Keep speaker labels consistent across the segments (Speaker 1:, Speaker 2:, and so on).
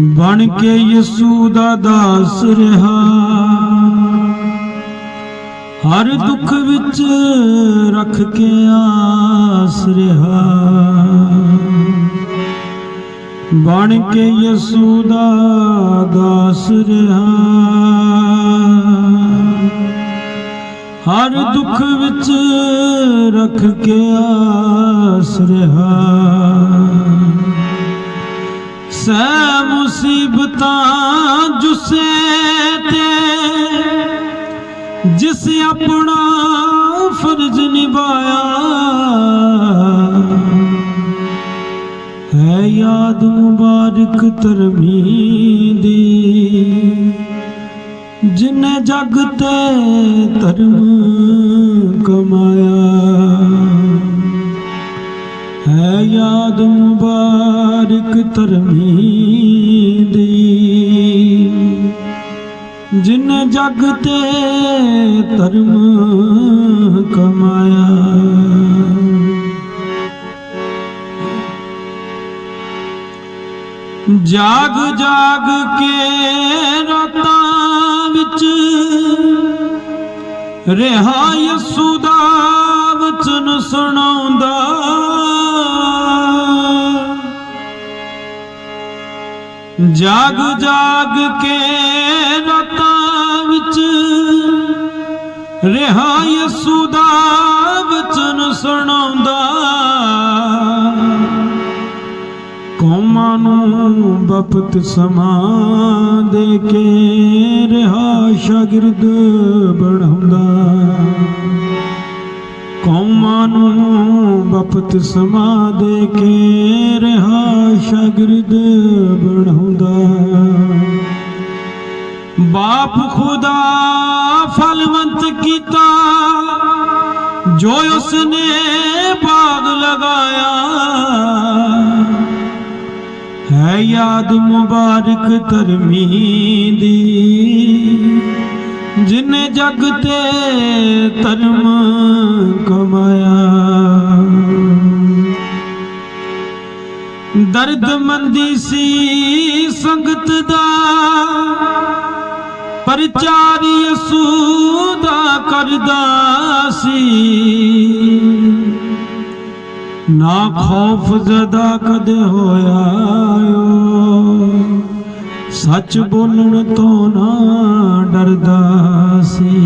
Speaker 1: ਬਣ ਕੇ ਯਿਸੂ ਦਾ ਦਾਸ ਰਿਹਾ। ਹਰ ਦੁੱਖ ਵਿੱਚ ਰੱਖ ਕੇ ਆਸ ਰਿਹਾ। ਬਣ ਕੇ ਯਿਸੂ ਦਾ ਦਾਸ ਰਿਹਾ। ਹਰ ਦੁੱਖ ਵਿੱਚ ਰੱਖ ਕੇ ਆਸ ਰਿਹਾ। ਸੈ ਮੁਸੀਬਤਾਂ ਜੁਸੇ ਤੇ, ਜਿਸ ਆਪਣਾ ਫਰਜ਼ ਨਿਭਾਇਆ ਹੈ, ਯਾਦ ਮੁਬਾਰਕ ਤਰਮੀ ਦੀ। ਜਿਨੇ ਜਗ ਤੇ ਧਰਮ ਕਮਾਇਆ, ਹੈ, ਯਾਦ ਮੁਬਾਰਕ ਤਰਮੀ ਦੀ ਜਿਨੇ ਜਗ ਤੇ ਧਰਮ ਕਮਾਇਆ। ਜਾਗ ਜਾਗ ਕੇ ਰਾਤਾਂ ਵਿੱਚ ਰਿਹਾ ਯਸੂ ਦਾ ਵਚਨ ਸੁਣਾਉਂਦਾ। ਜਾਗ ਜਾਗ ਕੇ ਰਾਤਾਂ ਵਿੱਚ ਰਿਹਾ ਯਸੂ ਦਾ ਵਚਨ ਸੁਣਾਉਂਦਾ। ਕੌਮਾਂ ਨੂੰ ਬਪਤ ਸਮਾ ਦੇ ਕੇ ਰਿਹਾ ਸ਼ਾਗਿਰਦ ਬਣਾਉਂਦਾ। ਕੌਮਾਂ ਨੂੰ ਬਪਤ ਸਮਾ ਦੇ ਕੇ ਰਿਹਾ ਸ਼ਾਗਿਰਦ ਬਣਾਉਂਦਾ ਬਾਪ ਖੁਦਾ ਫਲਵੰਤ ਕੀਤਾ, ਜੋ ਉਸਨੇ ਬਾਗ ਲਗਾਇਆ। ਹੈ ਯਾਦ ਮੁਬਾਰਕ ਧਰਮੀ ਦੀ, ਜਿਨੇ ਜਗ ਤੇ ਧਰਮ ਕਮਾਇਆ। ਦਰਦ ਮੰਦੀ ਸੀ ਸੰਗਤ ਦਾ, ਪਰਚਾਰ ਯਸੂ ਦਾ ਕਰਦਾ ਸੀ। ਨਾ ਖੌਫ ਜ਼ਦਾ ਕਦੇ ਹੋਇਆ ਓ, ਸੱਚ ਬੋਲਣ ਤੋਂ ਨਾ ਡਰਦਾ ਸੀ।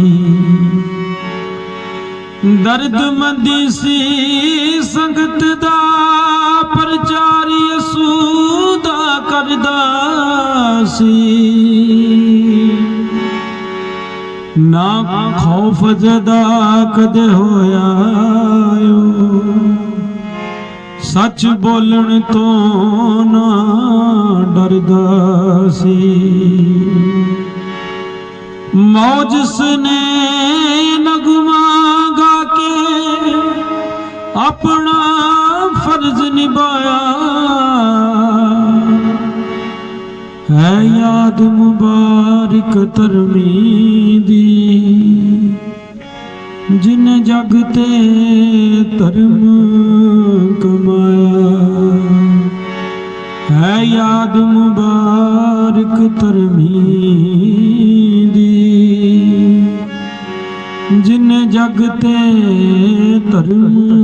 Speaker 1: ਦਰਦ ਮੰਦੀ ਸੀ ਸੰਗਤ ਦਾ ਸੀ। ਨਾ ਖੌਫ ਜ਼ਦਾ ਕਦੇ ਹੋਇਆ ਓ। ਸੱਚ ਬੋਲਣ ਤੋਂ ਨਾ ਡਰਦਾ ਸੀ। ਮੌਜਸ ਨੇ ਨਗਮਾ ਗਾ ਕੇ ਆਪਣਾ ਯਾਦ ਮੁਬਾਰਕ ਤਰਮੀ ਦੀ ਜਿਨ ਜਗ ਤੇ ਧਰਮ ਕਮਾਇਆ। ਹੈ ਯਾਦ ਮੁਬਾਰਕ ਧਰਮੀ ਦੀ ਜਿਨ ਜਗ ਤੇ ਧਰਮ